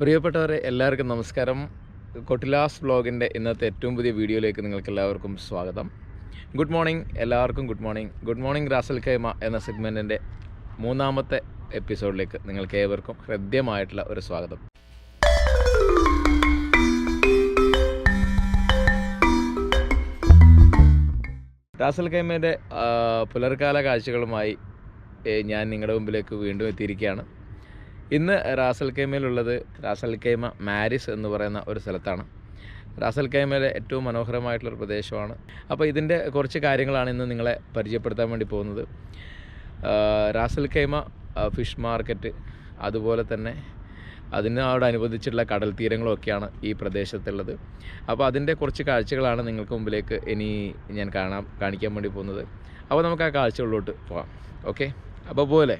പ്രിയപ്പെട്ടവരെ എല്ലാവർക്കും നമസ്കാരം. കൊട്ടിലാസ് വ്ളോഗിന്റെ ഇന്നത്തെ ഏറ്റവും പുതിയ വീഡിയോയിലേക്ക് നിങ്ങൾക്ക് എല്ലാവർക്കും സ്വാഗതം. ഗുഡ് മോർണിംഗ് എല്ലാവർക്കും good morning good morning Ras Al Khaimah എന്ന സെഗ്മെന്റിന്റെ മൂന്നാമത്തെ എപ്പിസോഡിലേക്ക് നിങ്ങൾക്ക് ഏവർക്കും ഹൃദ്യമായിട്ടുള്ള ഒരു സ്വാഗതം. റാസൽ കൈമേന്റെ പുലർക്കാല കാഴ്ചകളുമായി ഞാൻ നിങ്ങളുടെ മുമ്പിലേക്ക് വീണ്ടും എത്തിയിരിക്കുകയാണ്. ഇന്ന് റാസൽ കൈമയിലുള്ളത് റാസൽ കൈമ മാരിസ് എന്ന് പറയുന്ന ഒരു സ്ഥലത്താണ്. റാസൽ കൈമയിലെ ഏറ്റവും മനോഹരമായിട്ടുള്ളൊരു പ്രദേശമാണ്. അപ്പോൾ ഇതിന്റെ കുറച്ച് കാര്യങ്ങളാണ് ഇന്ന് നിങ്ങളെ പരിചയപ്പെടുത്താൻ വേണ്ടി പോകുന്നത്. റാസൽ കൈമ ഫിഷ് മാർക്കറ്റ് അതുപോലെ തന്നെ അതിനോടനുബന്ധിച്ചുള്ള കടൽ തീരങ്ങളൊക്കെയാണ് ഈ പ്രദേശത്തുള്ളത്. അപ്പോൾ അതിന്റെ കുറച്ച് കാഴ്ചകളാണ് നിങ്ങൾക്ക് മുമ്പിലേക്ക് ഇനി ഞാൻ കാണാൻ കാണിക്കാൻ വേണ്ടി പോകുന്നത്. അപ്പോൾ നമുക്ക് ആ കാഴ്ചകളിലോട്ട് പോകാം. ഓക്കെ? അപ്പോൾ പോലെ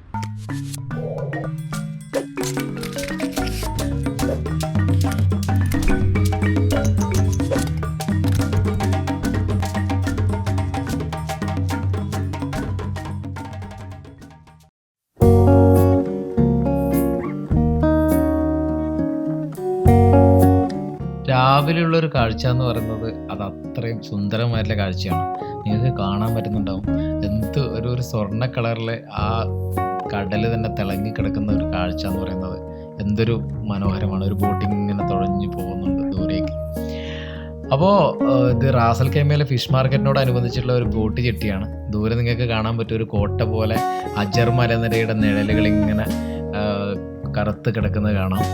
രാവിലെയുള്ള ഒരു കാഴ്ച എന്ന് പറയുന്നത് അത് അത്രയും സുന്ദരമായിട്ടുള്ള കാഴ്ചയാണ്. നിങ്ങൾക്ക് കാണാൻ പറ്റുന്നുണ്ടാവും. എന്ത് ഒരു ഒരു സ്വർണ കളറിലെ ആ കടൽ തന്നെ തിളങ്ങി കിടക്കുന്ന ഒരു കാഴ്ച എന്ന് പറയുന്നത് എന്തൊരു മനോഹരമാണ്. ഒരു ബോട്ടിങ് ഇങ്ങനെ തുഴഞ്ഞു പോകുന്നുണ്ട് ദൂരേക്ക്. അപ്പോൾ ഇത് റാസൽ കൈമയിലെ ഫിഷ് മാർക്കറ്റിനോട് അനുബന്ധിച്ചുള്ള ഒരു ബോട്ട് ചെട്ടിയാണ്. ദൂരെ നിങ്ങൾക്ക് കാണാൻ പറ്റും ഒരു കോട്ട പോലെ അജർ മലനിരയുടെ നിഴലുകൾ ഇങ്ങനെ കറുത്ത് കിടക്കുന്നത് കാണാം.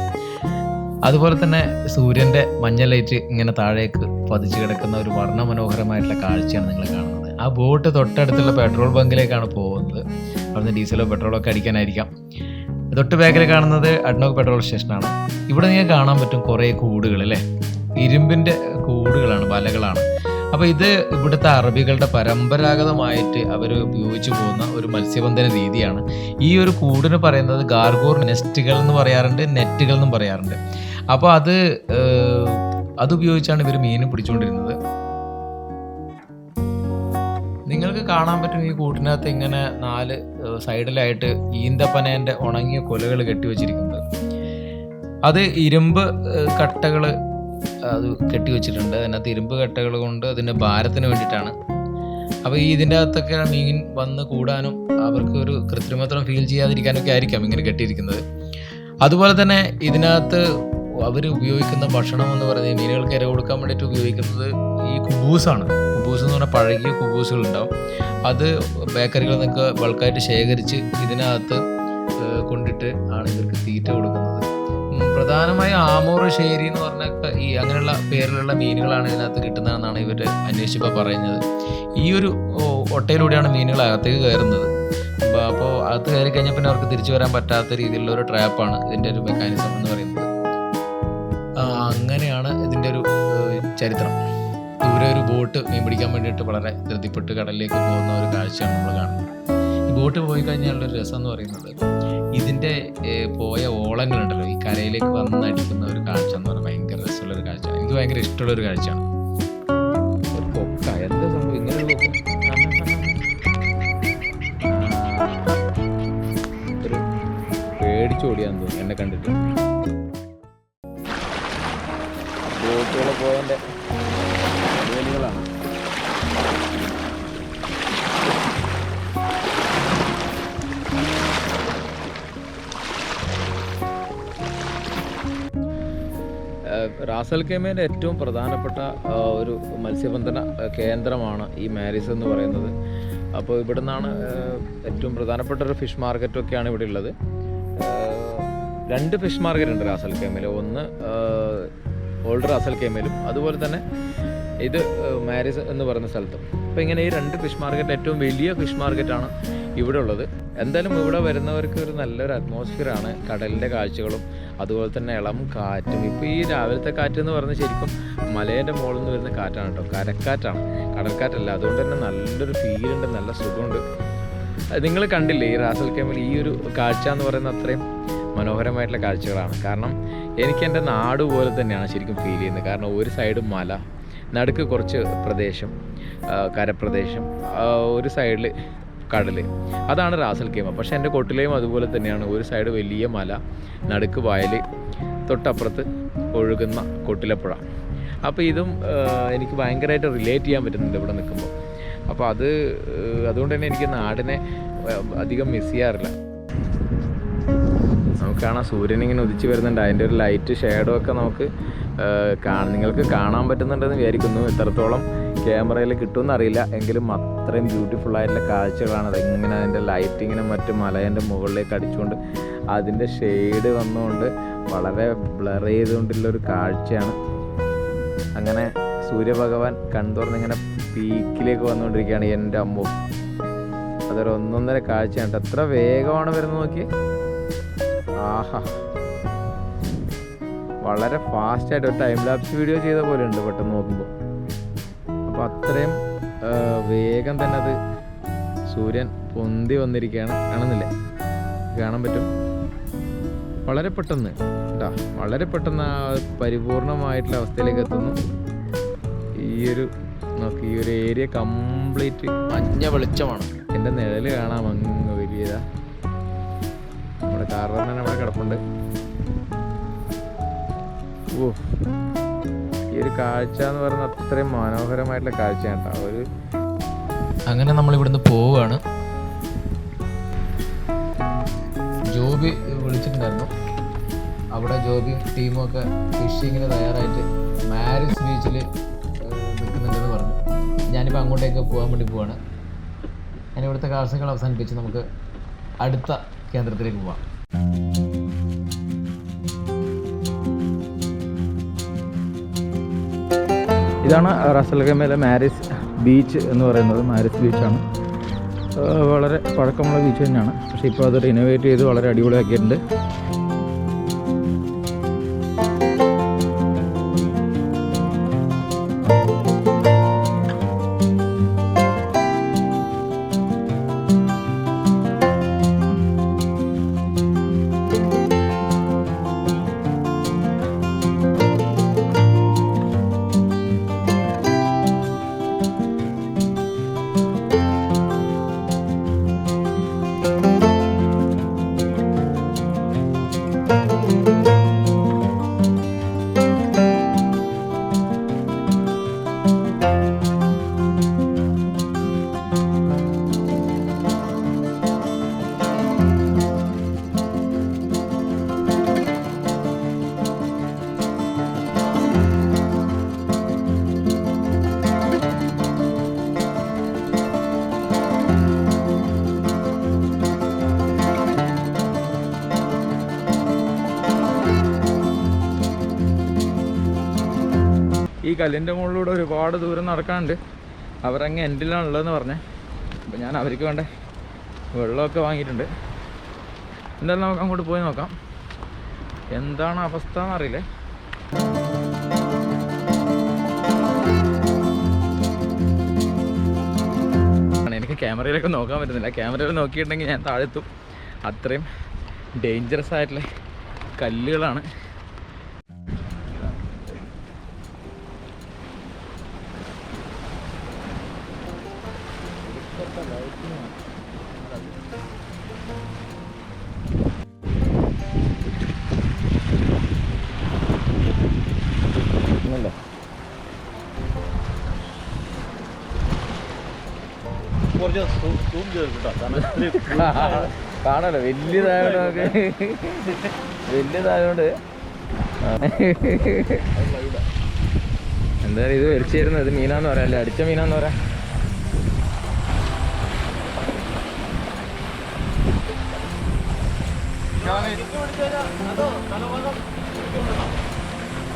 അതുപോലെ തന്നെ സൂര്യന്റെ മഞ്ഞ ലൈറ്റ് ഇങ്ങനെ താഴേക്ക് പതിച്ചു കിടക്കുന്ന ഒരു വർണ മനോഹരമായിട്ടുള്ള കാഴ്ചയാണ് നിങ്ങൾ കാണുന്നത്. ആ ബോട്ട് തൊട്ടടുത്തുള്ള പെട്രോൾ ബങ്കിലേക്കാണ് പോകുന്നത്. അവിടുന്ന് ഡീസലോ പെട്രോളോ ഒക്കെ അടിക്കാനായിരിക്കാം. തൊട്ട് ബാക്കിൽ കാണുന്നത് അഡ്നോക്ക് പെട്രോൾ സ്റ്റേഷനാണ് ഇവിടെ നിങ്ങൾക്ക് കാണാൻ പറ്റും കുറേ കൂടുകൾ അല്ലേ? ഇരുമ്പിന്റെ കൂടുകളാണ് വലകളാണ്. അപ്പോൾ ഇത് ഇവിടുത്തെ അറബികളുടെ പരമ്പരാഗതമായിട്ട് അവർ ഉപയോഗിച്ചു പോകുന്ന ഒരു മത്സ്യബന്ധന രീതിയാണ്. ഈ ഒരു കൂടിന് പറയുന്നത് ഗാർഗോർ നെസ്റ്റുകൾ എന്ന് പറയാറുണ്ട് നെറ്റുകൾ എന്നും പറയാറുണ്ട്. അപ്പോൾ അത് അതുപയോഗിച്ചാണ് ഇവർ മീൻ പിടിച്ചുകൊണ്ടിരുന്നത് നിങ്ങൾക്ക് കാണാൻ പറ്റും ഈ കൂട്ടിനകത്ത് ഇങ്ങനെ നാല് സൈഡിലായിട്ട് ഈന്തപ്പനേന്റെ ഉണങ്ങിയ കൊലകൾ കെട്ടിവെച്ചിരിക്കുന്നത് അത് ഇരുമ്പ് കട്ടകൾ അത് കെട്ടിവെച്ചിട്ടുണ്ട് അതിനകത്ത് ഇരുമ്പ് കട്ടകൾ കൊണ്ട് അതിന്റെ ഭാരത്തിന് വേണ്ടിയിട്ടാണ്. അപ്പോൾ ഈ ഇതിന്റെ അകത്തൊക്കെ മീൻ വന്ന് കൂടാനും അവർക്ക് ഒരു കൃത്രിമത്വം ഫീൽ ചെയ്യാതിരിക്കാനൊക്കെ ആയിരിക്കാം ഇങ്ങനെ കെട്ടിയിരിക്കുന്നത്. അതുപോലെ തന്നെ ഇതിനകത്ത് അവർ ഉപയോഗിക്കുന്ന ഭക്ഷണം എന്ന് പറയുന്നത് മീനുകൾക്ക് ഇര കൊടുക്കാൻ വേണ്ടിയിട്ട് ഉപയോഗിക്കുന്നത് ഈ കുബൂസാണ്. കുബൂസ് എന്ന് പറഞ്ഞാൽ പഴകിയ കുബൂസുകൾ ഉണ്ടാവും അത് ബേക്കറികളിൽ നിന്നൊക്കെ ബൾക്കായിട്ട് ശേഖരിച്ച് ഇതിനകത്ത് കൊണ്ടിട്ട് ആണ് ഇവർക്ക് തീറ്റ കൊടുക്കുന്നത്. പ്രധാനമായും ആമോർ ഷേരി എന്ന് പറഞ്ഞ ഈ അങ്ങനെയുള്ള പേരിലുള്ള മീനുകളാണ് ഇതിനകത്ത് കിട്ടുന്നതെന്നാണ് ഇവർ അന്വേഷിച്ചപ്പോൾ പറയുന്നത്. ഈ ഒരു ഒട്ടയിലൂടെയാണ് മീനുകൾ അകത്തേക്ക് കയറുന്നത്. അപ്പോൾ അത് കയറി കഴിഞ്ഞാൽ പിന്നെ അവർക്ക് തിരിച്ചു വരാൻ പറ്റാത്ത രീതിയിലുള്ള ഒരു ട്രാപ്പാണ് ഇതിന്റെ ഒരു മെക്കാനിസം എന്ന് പറയുന്നത്. അങ്ങനെയാണ് ഇതിന്റെ ഒരു ചരിത്രം. ദൂരെ ഒരു ബോട്ട് മീൻ പിടിക്കാൻ വേണ്ടിയിട്ട് വളരെ ധൃതിപ്പെട്ട് കടലിലേക്ക് പോകുന്ന ഒരു കാഴ്ചയാണ് നമ്മൾ കാണുന്നത്. ഈ ബോട്ട് പോയി കഴിഞ്ഞാലുള്ള രസം എന്ന് പറയുന്നത് ഇതിന്റെ പോയ ഓളങ്ങളുണ്ടല്ലോ. ഈ കരയിലേക്ക് വന്നടിക്കുന്ന ഒരു കാഴ്ച എന്ന് പറഞ്ഞാൽ ഭയങ്കര രസമുള്ള ഒരു കാഴ്ചയാണ്. എനിക്ക് ഭയങ്കര ഇഷ്ടമുള്ള ഒരു കാഴ്ചയാണ്. പേടിച്ചോടിയാന്ന് തോന്നുന്നു. എന്നെ കണ്ടിട്ട്. പോയതിന്റെ റാസൽ കേമേന്റെ ഏറ്റവും പ്രധാനപ്പെട്ട ഒരു മത്സ്യബന്ധന കേന്ദ്രമാണ് ഈ മാരിസ് എന്ന് പറയുന്നത്. അപ്പോൾ ഇവിടെ നിന്നാണ് ഏറ്റവും പ്രധാനപ്പെട്ട ഒരു ഫിഷ് മാർക്കറ്റൊക്കെയാണ് ഇവിടെ ഉള്ളത്. രണ്ട് ഫിഷ് മാർക്കറ്റ് ഉണ്ട് റാസൽ കേമിൽ ഒന്ന് ഓൾഡ് റാസൽ കേമലും അതുപോലെ തന്നെ ഇത് മാരിസ് എന്ന് പറയുന്ന സ്ഥലത്തും. അപ്പോൾ ഇങ്ങനെ ഈ രണ്ട് ഫിഷ് മാർക്കറ്റ് ഏറ്റവും വലിയ ഫിഷ് മാർക്കറ്റാണ് ഇവിടെ ഉള്ളത് എന്തായാലും ഇവിടെ വരുന്നവർക്ക് ഒരു നല്ലൊരു അറ്റ്മോസ്ഫിയറാണ് കടലിന്റെ കാഴ്ചകളും അതുപോലെ തന്നെ ഇളം കാറ്റും. ഇപ്പോൾ ഈ രാവിലത്തെ കാറ്റ് എന്ന് പറയുന്നത് ശരിക്കും മലേന്റെ മുകളിൽ നിന്ന് വരുന്ന കാറ്റാണ് കേട്ടോ. കരക്കാറ്റാണ്. കടൽക്കാറ്റല്ല. അതുകൊണ്ട് തന്നെ നല്ലൊരു ഫീലുണ്ട് നല്ല സുഖമുണ്ട്. നിങ്ങൾ കണ്ടില്ലേ ഈ റാസൽ കേമൽ ഈ ഒരു കാഴ്ച എന്ന് പറയുന്നത് അത്രയും മനോഹരമായിട്ടുള്ള കാഴ്ചകളാണ്. കാരണം എനിക്ക് എന്റെ നാട് പോലെ തന്നെയാണ് ശരിക്കും ഫീൽ ചെയ്യുന്നത്. കാരണം ഒരു സൈഡ് മല നടുക്ക് കുറച്ച് പ്രദേശം കരപ്രദേശം ഒരു സൈഡിൽ കടൽ അതാണ് റാസൽ കേമ പക്ഷേ എന്റെ കൊട്ടിലെയും അതുപോലെ തന്നെയാണ്. ഒരു സൈഡ് വലിയ മല നടുക്ക് വയൽ തൊട്ടപ്പുറത്ത് ഒഴുകുന്ന കൊട്ടിലപ്പുഴ. അപ്പോൾ ഇതും എനിക്ക് ഭയങ്കരമായിട്ട് റിലേറ്റ് ചെയ്യാൻ പറ്റുന്നുണ്ട് ഇവിടെ നിൽക്കുമ്പോൾ. അപ്പോൾ അത് അതുകൊണ്ട് തന്നെ എനിക്ക് നാടിനെ അധികം മിസ് ചെയ്യാറില്ല. നമുക്ക് കാണാം. സൂര്യൻ ഇങ്ങനെ ഉദിച്ച് വരുന്നുണ്ട്. അതിന്റെ ഒരു ലൈറ്റ് ഷേഡോ ഒക്കെ നമുക്ക് നിങ്ങൾക്ക് കാണാൻ പറ്റുന്നുണ്ടെന്ന് വിചാരിക്കുന്നു. എത്രത്തോളം ക്യാമറയിൽ കിട്ടുമെന്ന് അറിയില്ല. എങ്കിലും അത്രയും ബ്യൂട്ടിഫുൾ ആയിട്ടുള്ള കാഴ്ചകളാണ് അത്. ഇങ്ങനെ അതിന്റെ ലൈറ്റിങ്ങിനും മറ്റ് മലേന്റെ മുകളിലേക്ക് അടിച്ചുകൊണ്ട് അതിന്റെ ഷെയ്ഡ് വന്നുകൊണ്ട് വളരെ ബ്ലർ ചെയ്തുകൊണ്ടുള്ളൊരു കാഴ്ചയാണ്. അങ്ങനെ സൂര്യഭഗവാൻ കൺതുറന്നിങ്ങനെ പീക്കിലേക്ക് വന്നുകൊണ്ടിരിക്കുകയാണ്. എന്റെ അമ്മ. അതൊരു ഒന്നൊന്നര കാഴ്ചയാണ്. എത്ര വേഗമാണ് വരുന്നത് നോക്കിയേ. ആഹാ. വളരെ ഫാസ്റ്റായിട്ട് ഒരു ടൈം ലാപ്സ് വീഡിയോ ചെയ്ത പോലെ ഉണ്ട് പെട്ടെന്ന് നോക്കുമ്പോൾ അപ്പോൾ അത്രയും വേഗം തന്നെ അത് സൂര്യൻ പൊന്തി വന്നിരിക്കുകയാണ്. കാണുന്നില്ലേ? കാണാൻ പറ്റും. വളരെ പെട്ടെന്ന് കേട്ടോ വളരെ പെട്ടെന്ന് ആ പരിപൂർണമായിട്ടുള്ള അവസ്ഥയിലേക്ക് എത്തുന്നു. ഈയൊരു നോക്ക് ഈ ഒരു ഏരിയ കംപ്ലീറ്റ് മഞ്ഞ വെളിച്ചമാണ്. എന്റെ നിഴൽ കാണാം അങ്ങ് വലിയതാ. നമ്മുടെ കാർവറിനെ അവിടെ കിടപ്പുണ്ട്. ഓ ഈ ഒരു കാഴ്ച എന്ന് പറയുന്നത് അത്രയും മനോഹരമായിട്ടുള്ള കാഴ്ചയാണ് കേട്ടോ. ഒരു അങ്ങനെ നമ്മൾ ഇവിടുന്ന് പോവുകയാണ്. ജോബി വിളിച്ചിട്ടുണ്ടായിരുന്നു. അവിടെ ജോബി ടീമും ഒക്കെ ഫിഷിങ്ങിന് തയ്യാറായിട്ട് മാരിസ് ബീച്ചിൽ നിൽക്കുന്നുണ്ടെന്ന് പറഞ്ഞു. ഞാനിപ്പോൾ അങ്ങോട്ടേക്ക് പോകാൻ വേണ്ടി പോവാണ്. ഞാൻ ഇവിടുത്തെ കാഴ്ചകൾ അവസാനിപ്പിച്ച് നമുക്ക് അടുത്ത കേന്ദ്രത്തിലേക്ക് പോവാം. ഇതാണ് റസൽഗമയിലെ മാരിസ് ബീച്ച് എന്ന് പറയുന്നത്. മാരിസ് ബീച്ചാണ്. വളരെ പഴക്കമുള്ള ബീച്ച് തന്നെയാണ്. പക്ഷേ ഇപ്പോൾ അത് റിനോവേറ്റ് ചെയ്ത് വളരെ അടിപൊളിയാക്കിയിട്ടുണ്ട്. ഈ കല്ലിന്റെ മുകളിലൂടെ ഒരുപാട് ദൂരം നടക്കാനുണ്ട്. അവരങ്ങ് എൻഡിലാണുള്ളതെന്ന് പറഞ്ഞേ. അപ്പോൾ ഞാൻ അവർക്ക് വേണ്ട വെള്ളമൊക്കെ വാങ്ങിയിട്ടുണ്ട്. എന്തായാലും നമുക്ക് അങ്ങോട്ട് പോയി നോക്കാം. എന്താണ് അവസ്ഥ എന്നറിയില്ലേ. എനിക്ക് ക്യാമറയിലൊക്കെ നോക്കാൻ പറ്റുന്നില്ല. ക്യാമറയിൽ നോക്കിയിട്ടുണ്ടെങ്കിൽ ഞാൻ താഴെത്തും. അത്രയും ഡേഞ്ചറസ് ആയിട്ടുള്ള കല്ലുകളാണ്. കാണാലോ വലിയതായോണ്ട് നമുക്ക് വലിയതായോണ്ട്. എന്തായാലും ഇത് വലിച്ചിരുന്നത് ഇത് മീനാന്ന് പറയാം. അല്ലേ അടിച്ച മീനാന്ന് പറയാം.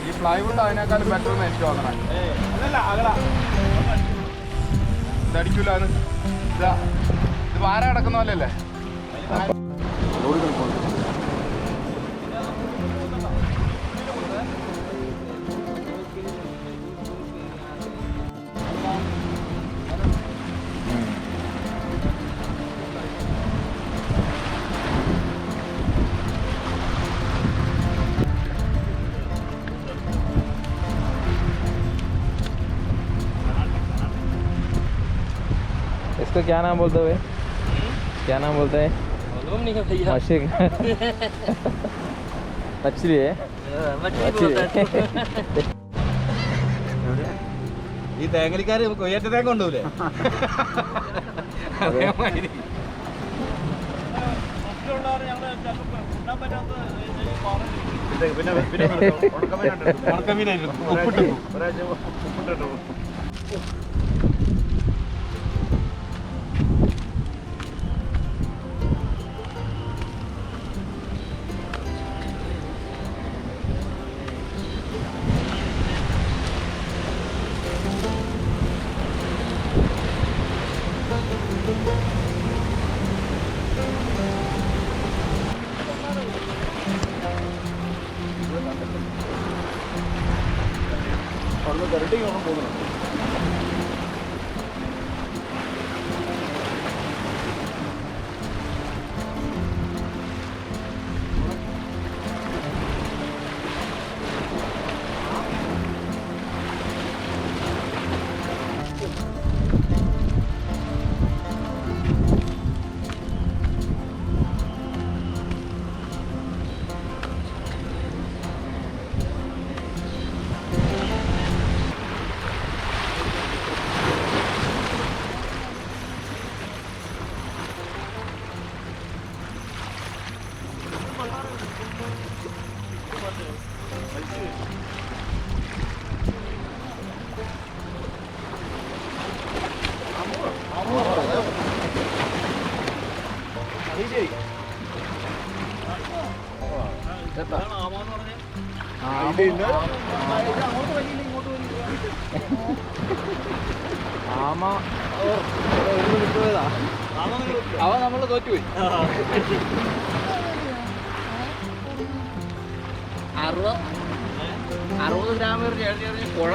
ഈ പ്ലൈവുഡ് അതിനേക്കാളും ബെറ്റർ എന്ന് എനിക്ക് തോന്നണം. അത് ഇതാ. ആരാ കിടക്കുന്ന പോലെ इसको क्या नाम बोलते हुए क्या नाम बोलते हैं मछली मछली है ഈ തേങ്ങലിക്കാര് കൊയ്യേറ്റ തേങ്ങ കൊണ്ടുപോലേ അതേമാതിരി പിന്നെ പിന്നെ ഉണക്കമീനായിരുന്നു ഉപ്പിട്ടു ഉപ്പിട്ടു ആമ അവ നമ്മൾ തോറ്റുപോയി അറുപത് അറുപത് ഗ്രാം ചേർന്ന് ചേർന്ന് പുഴ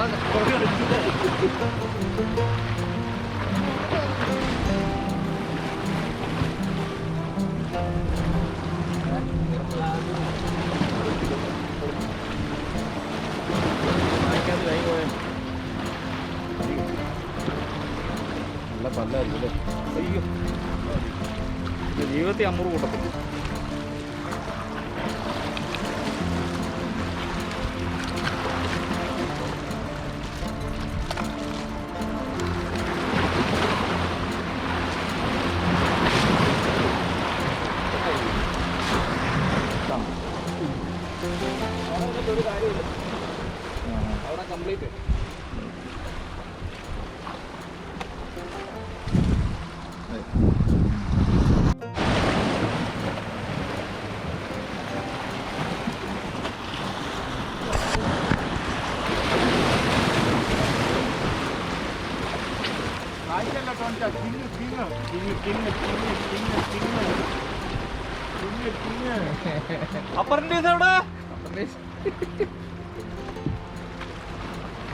നല്ല പല്ലായിരുന്നു അയ്യോ. ജീവിതത്തിൽ അമ്മൂറ് കൂട്ടത്തില്ല. അപ്പറിന്റെ എവിടെ?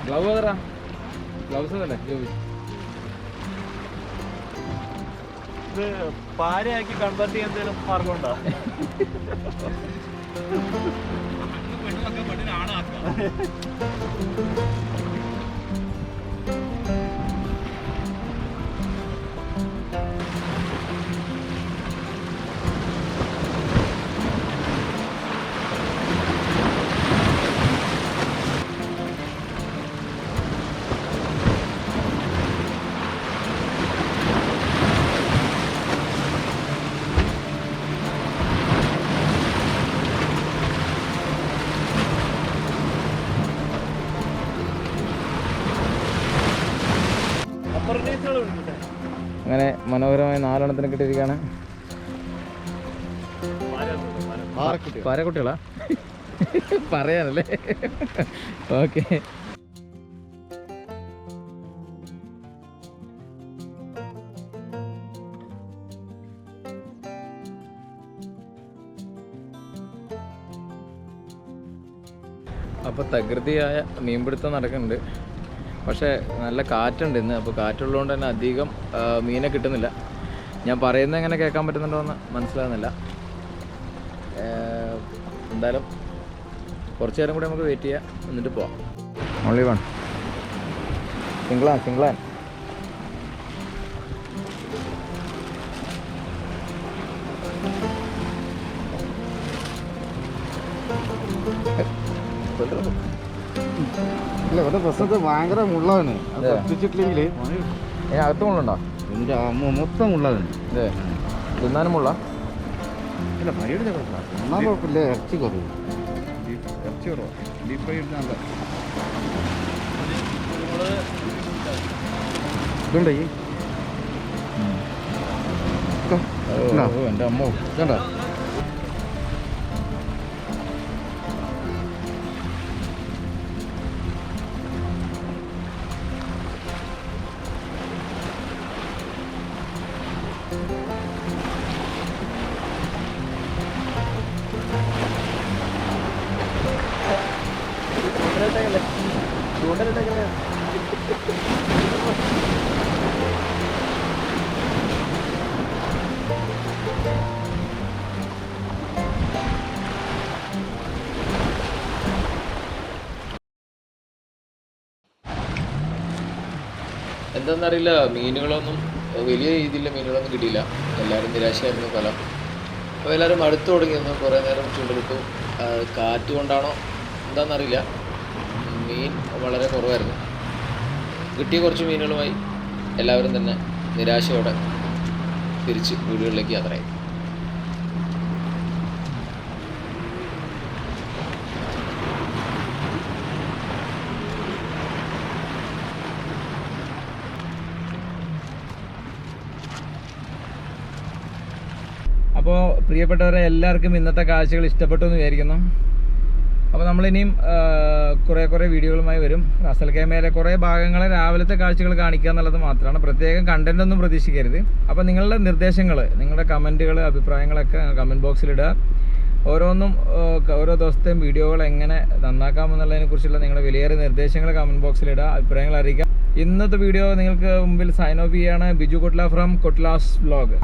ഗ്ലൗ ഏതാ? ഗ്ലൗസ് അല്ലേ ജോബി. ഇത് പാരയാക്കി കൺവേർട്ട് ചെയ്യാൻ എന്തെങ്കിലും മാർഗമുണ്ടോ? അപ്പറിന്റെ മനോഹരമായ നാലെണ്ണത്തിന് കിട്ടിയിരിക്കുകയാണ് പാരക്കുട്ടികളാ പറയാനല്ലേ? ഓക്കെ. അപ്പോൾ തകൃതിയായ മീൻപിടുത്തം നടക്കുന്നുണ്ട്. പക്ഷേ നല്ല കാറ്റുണ്ട് ഇന്ന്. അപ്പോൾ കാറ്റുള്ളതുകൊണ്ട് തന്നെ അധികം മീനെ കിട്ടുന്നില്ല. ഞാൻ പറയുന്നത് എങ്ങനെ കേൾക്കാൻ പറ്റുന്നുണ്ടോ എന്ന് മനസ്സിലാകുന്നില്ല എന്തായാലും കുറച്ച് നേരം കൂടി നമുക്ക് വെയിറ്റ് ചെയ്യാം. എന്നിട്ട് പോവാം. ഓൺലി വൺ സിംഗിളാൻ സിംഗിളാൻ ഇല്ല ഇവിടെ പ്രസത്ത് ഭയങ്കര മുള്ളാണ് അത് അതെ. ശ്രദ്ധിച്ചിട്ടില്ലെങ്കിൽ ഏ അകത്ത് മുള്ളുണ്ടോ? എന്റെ അമ്മ മൊത്തം മുള്ളാണ് അതെ. തിന്നാനും ഉള്ള? ഇല്ല ഫ്രൈഡ് ഒന്നാം കുഴപ്പമില്ല ഇറച്ചി കുറവ് ഇറച്ചി കുറവാണ് ബീഫ് ഫ്രൈ ഇടുന്ന ഇതുണ്ടോ ഈ? എന്റെ അമ്മ. ഇതുണ്ടോ. എന്താണെന്നറിയില്ല മീനുകളൊന്നും വലിയ രീതിയിലുള്ള മീനുകളൊന്നും കിട്ടിയില്ല. എല്ലാവരും നിരാശയായിരുന്നു ഫലം. അപ്പോൾ എല്ലാവരും അടുത്ത് തുടങ്ങിയിരുന്നു കുറേ നേരം ചൂണ്ടെടുത്തു കാറ്റ് കൊണ്ടാണോ? എന്താണെന്നറിയില്ല മീൻ വളരെ കുറവായിരുന്നു. കിട്ടിയ കുറച്ച് മീനുകളുമായി എല്ലാവരും തന്നെ നിരാശയോടെ തിരിച്ച് വീടുകളിലേക്ക് യാത്രയായി. അപ്പോൾ പ്രിയപ്പെട്ടവരെ എല്ലാവർക്കും ഇന്നത്തെ കാഴ്ചകൾ ഇഷ്ടപ്പെട്ടു എന്ന് വിചാരിക്കുന്നു. അപ്പോൾ നമ്മളിനിയും കുറേ കുറേ വീഡിയോകളുമായി വരും. റസൽ ക്യാമറയിലെ കുറേ ഭാഗങ്ങളെ രാവിലത്തെ കാഴ്ചകൾ കാണിക്കുക എന്നുള്ളത് മാത്രമാണ്. പ്രത്യേകം കണ്ടന്റ് ഒന്നും പ്രതീക്ഷിക്കരുത്. അപ്പോൾ നിങ്ങളുടെ നിർദ്ദേശങ്ങൾ നിങ്ങളുടെ കമന്റുകൾ അഭിപ്രായങ്ങളൊക്കെ കമന്റ് ബോക്സിലിടുക ഓരോന്നും ഓരോ ദിവസത്തെയും വീഡിയോകൾ എങ്ങനെ നന്നാക്കാമെന്നുള്ളതിനെ കുറിച്ചുള്ള നിങ്ങളുടെ വിലയേറിയ നിർദ്ദേശങ്ങൾ കമന്റ് ബോക്സിലിടുക അഭിപ്രായങ്ങൾ അറിയിക്കുക. ഇന്നത്തെ വീഡിയോ നിങ്ങൾക്ക് മുമ്പിൽ സൈൻ ഓഫ് ചെയ്യാണ്. Biju Kottla from Kottlas vlog